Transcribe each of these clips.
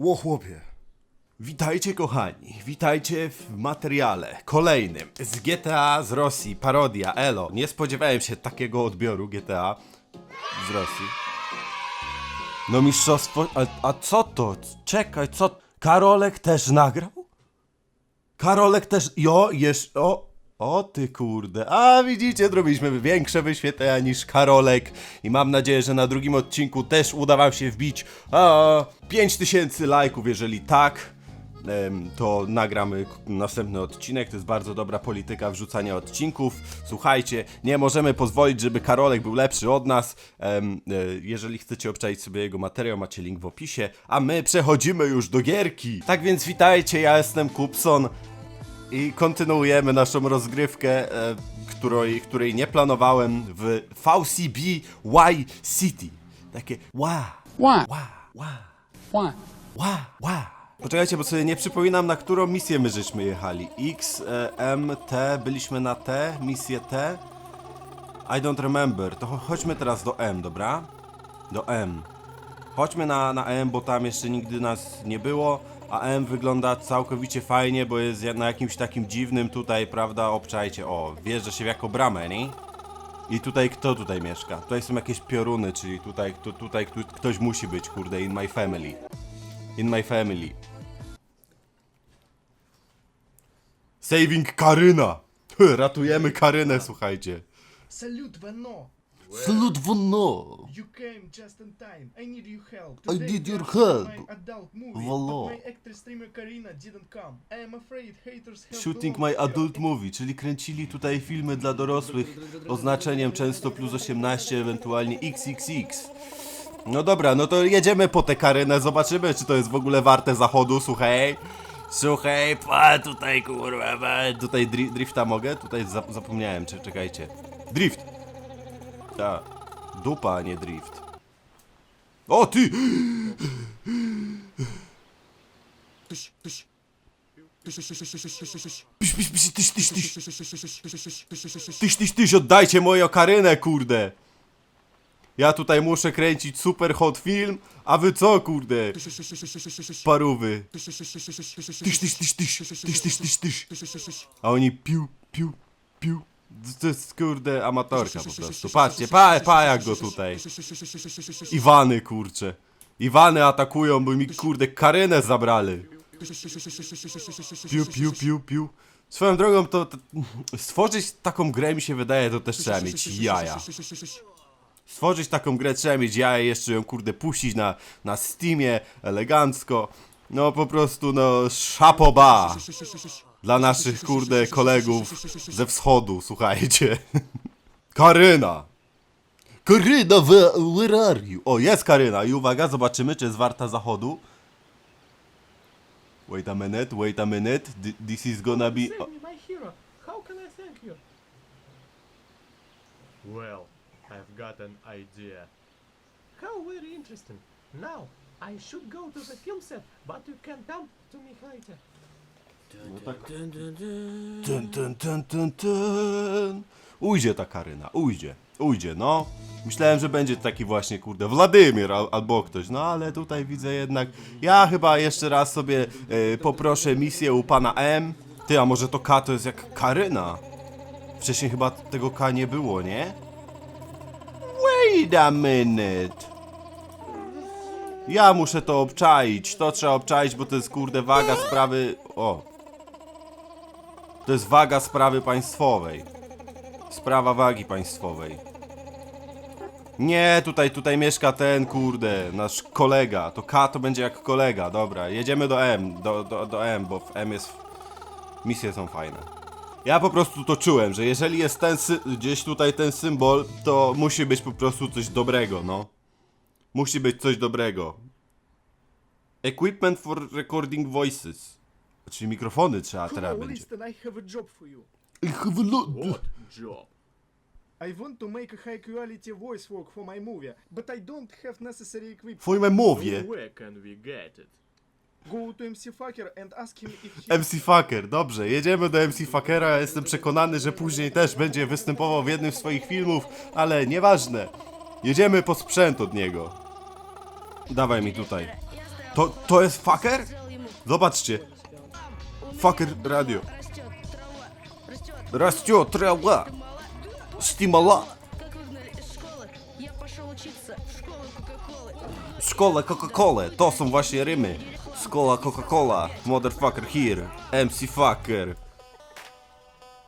Ło chłopie. Witajcie kochani, witajcie w materiale kolejnym z GTA z Rosji, parodia, elo. Nie spodziewałem się takiego odbioru GTA z Rosji. No mistrzostwo, a, a co to? Czekaj, co? Karolek też nagrał? Karolek też, jo, jesz, o, o ty kurde, a widzicie, zrobiliśmy większe wyświetlenia niż Karolek. I mam nadzieję, że na drugim odcinku też uda wam się wbić a, 5000 lajków, jeżeli tak, to nagramy następny odcinek, to jest bardzo dobra polityka wrzucania odcinków, słuchajcie, nie możemy pozwolić, żeby Karolek był lepszy od nas, e, jeżeli chcecie obczaić sobie jego materiał, macie link w opisie, a my przechodzimy już do gierki, tak więc witajcie, ja jestem Kupson, i kontynuujemy naszą rozgrywkę, e, której, której nie planowałem w VCB Y City. Takie ła, Why? ła, ła, Why? ła, ła. Poczekajcie, bo sobie nie przypominam, na którą misję my żeśmy jechali. X, e, M, T, byliśmy na T, misję T. I don't remember. To cho- chodźmy teraz do M, dobra? Do M. Chodźmy na, na M, bo tam jeszcze nigdy nas nie było, a M wygląda całkowicie fajnie, bo jest na jakimś takim dziwnym tutaj, prawda, obczajcie, o, wjeżdża się w jako bramę, nie? I tutaj kto tutaj mieszka? Tutaj są jakieś pioruny, czyli tutaj, tu, tutaj tu, ktoś musi być, kurde, in my family. In my family. Saving Karyna! Ratujemy Karynę, słuchajcie. Salute Vano! Salut Vono! You came just in time. I need your help. I Today need your help. My adult movie, Valo. but my actor streamer Karina didn't come. I am afraid haters have Shooting My. Adult Movie, czyli kręcili tutaj filmy dla dorosłych oznaczeniem często plus 18, ewentualnie XXX. No dobra, no to jedziemy po tę karynę, zobaczymy czy to jest w ogóle warte zachodu, słuchaj. Słuchaj, pa, tutaj kurwa, pa. tutaj dri drifta mogę? Tutaj zap zapomniałem, czy czekajcie. Drift! Ta. Dupa, a nie drift. O, ty! Tyś, tyś. Tyś, tyś, tyś. Oddajcie moją karynę, kurde. Ja tutaj muszę kręcić super hot film, a wy co, kurde? Parówy. Tyś, tyś, tyś, tyś, tyś, tyś, tyś, tyś. A oni pił, pił, pił. To jest, kurde, amatorka po prostu. Patrzcie, pa, pa jak go tutaj. Iwany, kurcze. Iwany atakują, bo mi, kurde, karynę zabrali. Piu, piu, piu, piu. Swoją drogą to, to stworzyć taką grę mi się wydaje, to też trzeba mieć jaja. Stworzyć taką grę trzeba mieć jaja, jeszcze ją kurde puścić na, na Steamie, elegancko. No po prostu no szapoba dla naszych kurde kolegów ze wschodu, słuchajcie. Karyna! Karyna, where, where are you? O, jest Karyna i uwaga, zobaczymy czy jest warta zachodu. Wait a minute, wait a minute, Th- this is gonna be... Save me, my hero. How can I thank you? Well, I've got an idea. How very interesting. Now, I should go to the film set, but you can come to me later. Tyn, tyn, tyn, tyn, tyn. Ujdzie ta Karyna, ujdzie, ujdzie, no. Myślałem, że będzie taki właśnie, kurde, Władimir al, albo ktoś, no ale tutaj widzę jednak. Ja chyba jeszcze raz sobie e, poproszę misję u pana M. Ty, a może to K to jest jak Karyna? Wcześniej chyba tego K nie było, nie? Wait a minute. Ja muszę to obczaić, to trzeba obczaić, bo to jest kurde waga sprawy. O, to jest waga sprawy państwowej. Sprawa wagi państwowej. Nie, tutaj, tutaj mieszka ten, kurde, nasz kolega. To K to będzie jak kolega, dobra. Jedziemy do M, do, do, do M, bo w M jest... Misje są fajne. Ja po prostu to czułem, że jeżeli jest ten gdzieś tutaj ten symbol, to musi być po prostu coś dobrego, no. Musi być coś dobrego. Equipment for recording voices. Czyli mikrofony trzeba teraz Hello, będzie. listen, I have a job for you. What job? I want to make a high quality voice work for my movie, but I don't have necessary equipment. Twoje mowie. Where can we get it? Go to MC Fucker and ask him if he MC Fucker, dobrze, jedziemy do MC Fuckera. Jestem przekonany, że później też będzie występował w jednym z swoich filmów, ale nieważne. Jedziemy po sprzęt od niego. Dawaj mi tutaj. To, to jest fucker? Zobaczcie. Fucker radio. Растет Растет трава, трава. стимула, Стимула. как выгнали из школы. Я пошел учиться в школу Кока-Колы. Szkoła Coca-Cola. To są właśnie rymy. Szkoła Coca-Cola. Motherfucker here. MC fucker.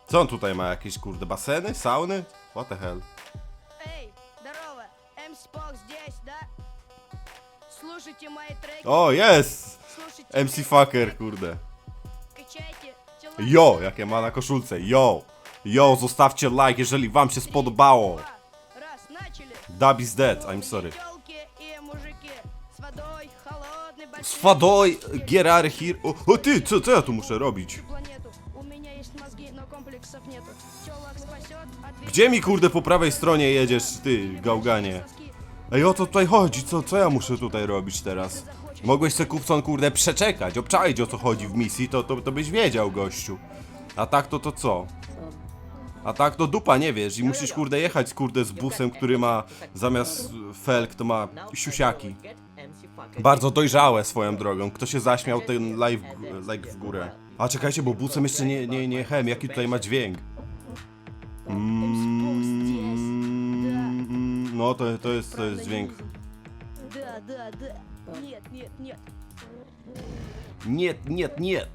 Co on tutaj ma? Jakieś kurde baseny? Sauny? What the hell? Эй, здорово, MC Пок здесь, да? Слушайте мои треки, O, jest! слушайте MC треки, fucker, kurde. Yo, jakie ma na koszulce, yo! Yo, zostawcie like, jeżeli wam się spodobało! Dub is dead, I'm sorry. Z Fadoj, get out of here. O, o ty, co, co ja tu muszę robić? Gdzie mi kurde po prawej stronie jedziesz, ty gałganie? Ej, o co tutaj chodzi? Co, co ja muszę tutaj robić teraz? Mogłeś se kupcon kurde przeczekać, obczaić o co chodzi w misji, to, to, to byś wiedział, gościu. A tak to to co? A tak to dupa nie wiesz i musisz kurde jechać kurde z busem, który ma zamiast felk to ma siusiaki. Bardzo dojrzałe swoją drogą. Kto się zaśmiał, ten live, like w górę. A czekajcie, bo busem jeszcze nie, nie, nie jechałem. Jaki tutaj ma dźwięk? Mm, no to, to jest, to jest dźwięk. Да, да, да. Нет, нет, нет. Nie, nie, nie.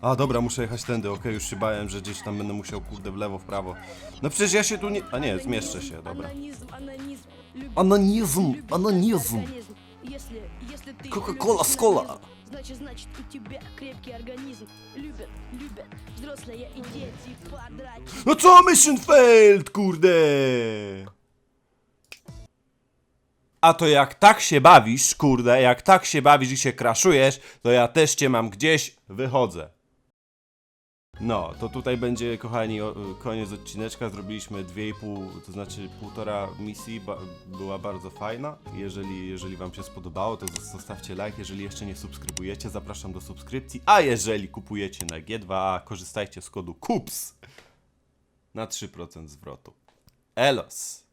A dobra, muszę jechać tędy, okej, już się bałem, że gdzieś tam będę musiał kurde w lewo, w prawo. No przecież ja się tu nie... A nie, zmieszczę się, dobra. Анонизм, анонизм. Любит Анонизм, любит анонизм. организм. Если, если ты Кока-кола, любишь скола. анонизм, Значит, значит, у тебя крепкий организм. Любят, любят. Взрослые и дети, подрачи. No co Mission Failed, kurde! A to jak tak się bawisz, kurde, jak tak się bawisz i się kraszujesz, to ja też cię mam gdzieś, wychodzę. No, to tutaj będzie, kochani, koniec odcineczka. Zrobiliśmy 2,5, to znaczy półtora misji, ba, była bardzo fajna. Jeżeli, jeżeli wam się spodobało, to zos- zostawcie like. Jeżeli jeszcze nie subskrybujecie, zapraszam do subskrypcji. A jeżeli kupujecie na G2A, korzystajcie z kodu KUPS na 3% zwrotu. Elos!